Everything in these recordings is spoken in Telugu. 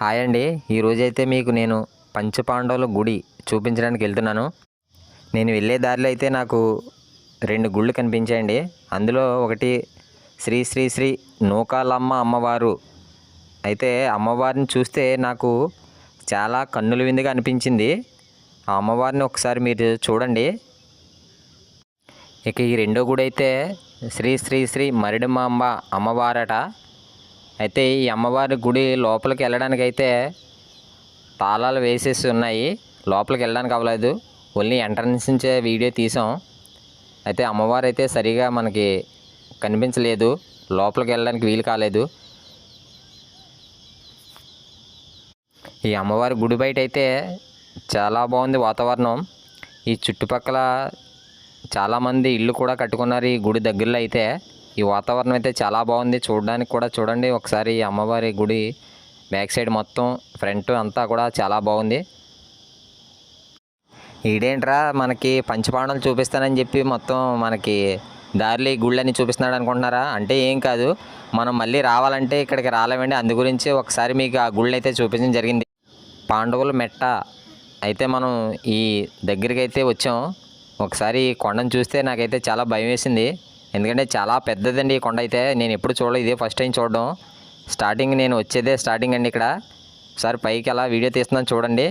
హాయ్ అండి. ఈరోజైతే మీకు నేను పంచపాండవుల గుడి చూపించడానికి వెళ్తున్నాను. నేను వెళ్ళే దారిలో అయితే నాకు రెండు గుళ్ళు కనిపించాయండి. అందులో ఒకటి శ్రీ శ్రీ శ్రీ నూకాలమ్మ అమ్మవారు. అయితే అమ్మవారిని చూస్తే నాకు చాలా కన్నుల విందుగా అనిపించింది. ఆ అమ్మవారిని ఒకసారి మీరు చూడండి. ఇక ఈ రెండో గుడి అయితే శ్రీ శ్రీ శ్రీ మరిడమాంబ అమ్మవారట. అయితే ఈ అమ్మవారి గుడి లోపలికి వెళ్ళడానికి అయితే తాళాలు వేసేసి ఉన్నాయి. లోపలికి వెళ్ళడానికి అవ్వలేదు. ఓన్లీ ఎంట్రన్స్ నుంచే వీడియో తీసాం. అయితే అమ్మవారు అయితే సరిగా మనకి కనిపించలేదు. లోపలికి వెళ్ళడానికి వీలు కాలేదు. ఈ అమ్మవారి గుడి బయట అయితే చాలా బాగుంది వాతావరణం. ఈ చుట్టుపక్కల చాలామంది ఇల్లు కూడా కట్టుకున్నారు ఈ గుడి దగ్గరలో అయితే. ఈ వాతావరణం అయితే చాలా బాగుంది. చూడడానికి కూడా చూడండి. ఒకసారి అమ్మవారి గుడి బ్యాక్ సైడ్ మొత్తం ఫ్రంట్ అంతా కూడా చాలా బాగుంది. ఈడేంట్రా మనకి పంచపాండలు చూపిస్తానని చెప్పి మొత్తం మనకి దారిలో ఈ గుళ్ళని చూపిస్తున్నాడు అనుకుంటున్నారా? అంటే ఏం కాదు. మనం మళ్ళీ రావాలంటే ఇక్కడికి రాలేమండి. అందు గురించి ఒకసారి మీకు ఆ గుళ్ళు అయితే చూపించడం జరిగింది. పాండవుల మెట్ట అయితే మనం ఈ దగ్గరికి అయితే వచ్చాం. ఒకసారి కొండను చూస్తే నాకైతే చాలా భయం వేసింది. ఎందుకంటే చాలా పెద్దదండి ఈ కొండ అయితే. నేను ఎప్పుడు చూడలేదు ఇదే ఫస్ట్ టైం చూడడం. స్టార్టింగ్ నేను వచ్చేదే స్టార్టింగ్ అండి ఇక్కడ. ఒకసారి పైకి అలా వీడియో తీస్తున్నాను చూడండి.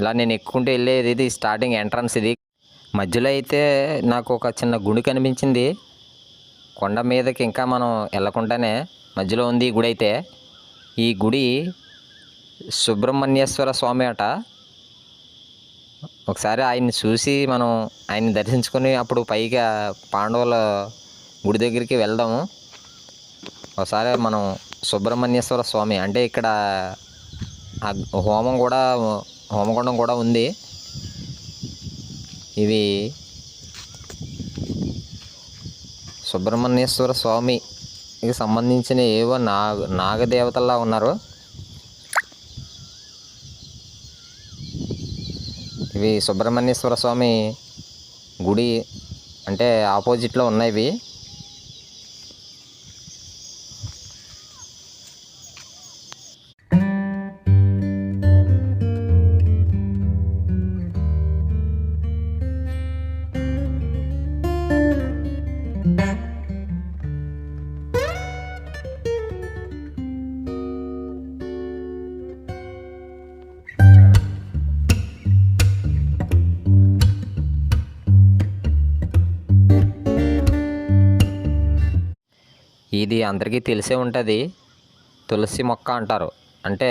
ఇలా నేను ఎక్కుంటూ వెళ్ళేది ఇది స్టార్టింగ్ ఎంట్రన్స్ ఇది. మధ్యలో అయితే నాకు ఒక చిన్న గుడి కనిపించింది. కొండ మీదకి ఇంకా మనం వెళ్ళకుండానే మధ్యలో ఉంది ఈ గుడి అయితే. ఈ గుడి సుబ్రహ్మణ్యేశ్వర స్వామి అట. ఒకసారి ఆయన్ని చూసి మనం ఆయన్ని దర్శించుకొని అప్పుడు పైగా పాండవుల గుడి దగ్గరికి వెళ్దాము. ఒకసారి మనం సుబ్రహ్మణ్యేశ్వర స్వామి అంటే ఇక్కడ హోమం కూడా హోమగుండం కూడా ఉంది. ఇవి సుబ్రహ్మణ్యేశ్వర స్వామికి సంబంధించిన ఏవో నాగ నాగదేవతల్లా ఉన్నారు. ఇవి సుబ్రహ్మణ్యేశ్వర స్వామి గుడి అంటే ఆపోజిట్లో ఉన్నాయి ఇవి ఇది అందరికీ తెలిసే ఉంటుంది. తులసి మొక్క అంటారు. అంటే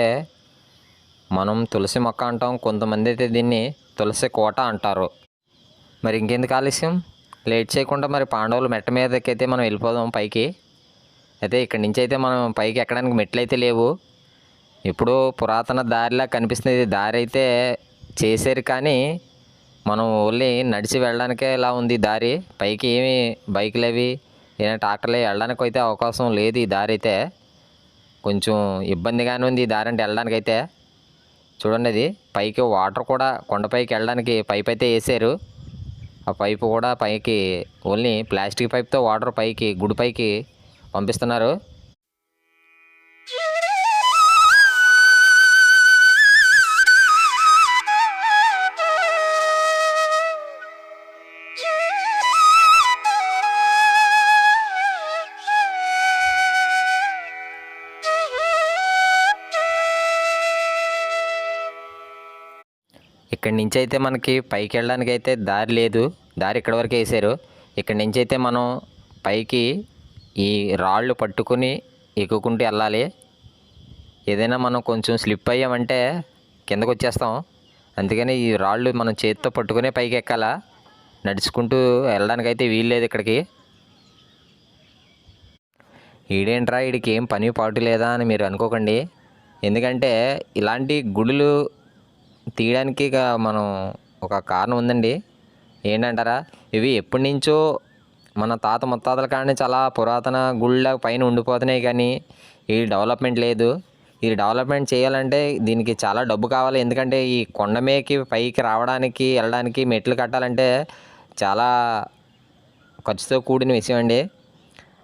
మనం తులసి మొక్క అంటాం కొంతమంది అయితే దీన్ని తులసి కోట అంటారు. మరి ఇంకెందుకు ఆలస్యం? లేట్ చేయకుండా మరి పాండవులు మెట్ట మీదకి అయితే మనం వెళ్ళిపోదాం పైకి. అయితే ఇక్కడి నుంచి అయితే మనం పైకి ఎక్కడానికి మెట్లు అయితే లేవు. ఇప్పుడు పురాతన దారిలా కనిపిస్తుంది. దారి అయితే చేశారు కానీ మనం ఓన్లీ నడిచి వెళ్ళడానికే ఇలా ఉంది దారి. పైకి ఏమి బైకులు అవి ఏదైనా ట్రాక్టర్లు వెళ్ళడానికి అయితే అవకాశం లేదు ఈ దారి అయితే. కొంచెం ఇబ్బందిగానే ఉంది ఈ దారి అంటే వెళ్ళడానికి అయితే చూడండి అది పైకి వాటర్ కూడా కొండపైకి వెళ్ళడానికి పైప్ అయితే వేసారు. ఆ పైపు కూడా పైకి ఓన్లీ ప్లాస్టిక్ పైప్తో వాటర్ పైకి గుడి పైకి పంపిస్తున్నారు. ఇక్కడి నుంచి అయితే మనకి పైకి వెళ్ళడానికి అయితే దారి లేదు. దారి ఇక్కడ వరకు వేసారు. ఇక్కడి నుంచి అయితే మనం పైకి ఈ రాళ్ళు పట్టుకొని ఎక్కుకుంటూ వెళ్ళాలి. ఏదైనా మనం కొంచెం స్లిప్ అయ్యామంటే కిందకు వచ్చేస్తాం అందుకని ఈ రాళ్ళు మనం చేతితో పట్టుకునే పైకి ఎక్కాలా నడుచుకుంటూ వెళ్ళడానికి అయితే వీలు లేదు ఇక్కడికి. ఈడేంట్రా వీడికి ఏం పని పాటు లేదా అని మీరు అనుకోకండి. ఎందుకంటే ఇలాంటి గుడులు తీయడానికి ఇక మనం ఒక కారణం ఉందండి. ఏంటంటారా? ఇవి ఎప్పటి నుంచో మన తాత ముత్తాతల కానీ చాలా పురాతన గుళ్ళ పైన ఉండిపోతున్నాయి కానీ ఈ డెవలప్మెంట్ లేదు. ఈ డెవలప్మెంట్ చేయాలంటే దీనికి చాలా డబ్బు కావాలి. ఎందుకంటే ఈ కొండ మీదకి పైకి రావడానికి వెళ్ళడానికి మెట్లు కట్టాలంటే చాలా ఖర్చుతో కూడిన విషయం అండి.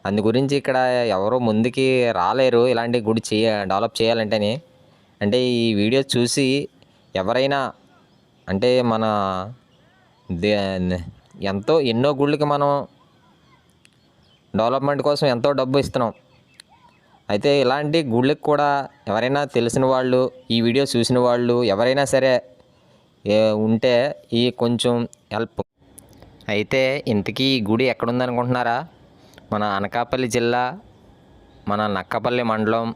అందు గురించి ఇక్కడ ఎవరు ముందుకి రాలేరు. ఇలాంటి గుడి చేయ డెవలప్ చేయాలంటేనే. అంటే ఈ వీడియో చూసి ఎవరైనా అంటే మన దే ఎంతో ఎన్నో గుళ్ళకి మనం డెవలప్మెంట్ కోసం ఎంతో డబ్బు ఇస్తున్నాం. అయితే ఇలాంటి గుళ్ళకి కూడా ఎవరైనా తెలిసిన వాళ్ళు ఈ వీడియో చూసిన వాళ్ళు ఎవరైనా సరే ఉంటే ఈ కొంచెం హెల్ప్. అయితే ఇంతకీ ఈ గుడి ఎక్కడుందనుకుంటున్నారా? మన అనకాపల్లి జిల్లా మన నక్కపల్లి మండలం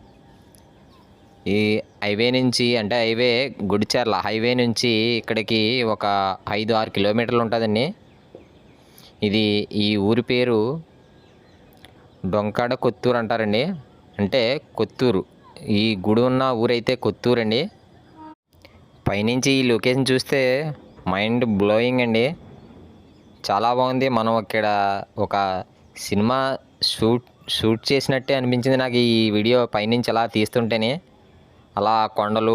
ఈ హైవే నుంచి అంటే హైవే గుడిచర్ల హైవే నుంచి ఇక్కడికి ఒక ఐదు ఆరు కిలోమీటర్లు ఉంటుందండి. ఇది ఈ ఊరి పేరు డొంకాడ కొత్తూరు అంటారండి. అంటే కొత్తూరు. ఈ గుడి ఉన్న ఊరైతే కొత్తూరు అండి. పైనుంచి ఈ లొకేషన్ చూస్తే మైండ్ బ్లోయింగ్ అండి. చాలా బాగుంది. మనం ఇక్కడ ఒక సినిమా షూట్ షూట్ చేసినట్టే అనిపించింది నాకు ఈ వీడియో పైనుంచి అలా తీస్తుంటేనే. అలా కొండలు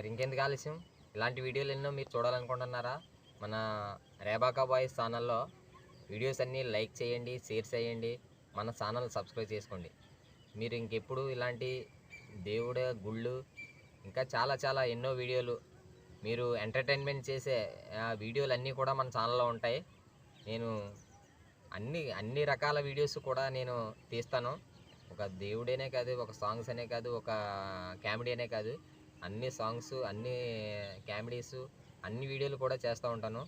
మరి ఇంకెందుకు ఆలస్యం? ఇలాంటి వీడియోలు ఎన్నో మీరు చూడాలనుకుంటున్నారా? మన రేబాకా బాయ్స్ ఛానల్లో వీడియోస్ అన్నీ లైక్ చేయండి షేర్ చేయండి మన ఛానల్ సబ్స్క్రైబ్ చేసుకోండి. మీరు ఇంకెప్పుడు ఇలాంటి దేవుడు గుళ్ళు ఇంకా చాలా చాలా ఎన్నో వీడియోలు మీరు ఎంటర్టైన్మెంట్ చేసే వీడియోలు అన్నీ కూడా మన ఛానల్లో ఉంటాయి. నేను అన్ని అన్ని రకాల వీడియోస్ కూడా నేను తీస్తాను. ఒక దేవుడేనే కాదు ఒక సాంగ్స్ అనే కాదు ఒక కామెడీ అనే కాదు. అన్ని సాంగ్స్ అన్ని కామెడీస్ అన్ని వీడియోలు కూడా చేస్తూ ఉంటాను.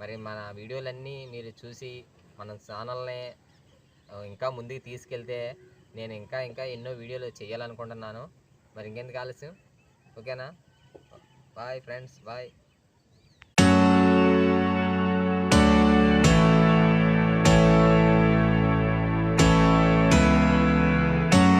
మరి మన వీడియోలన్నీ మీరు చూసి మన ఛానల్ని ఇంకా ముందుకు తీసుకెళ్తే నేను ఇంకా ఇంకా ఎన్నో వీడియోలు చేయాలనుకుంటున్నాను. మరి ఇంకెందుకు ఆలస్యం? ఓకేనా? Bye friends bye.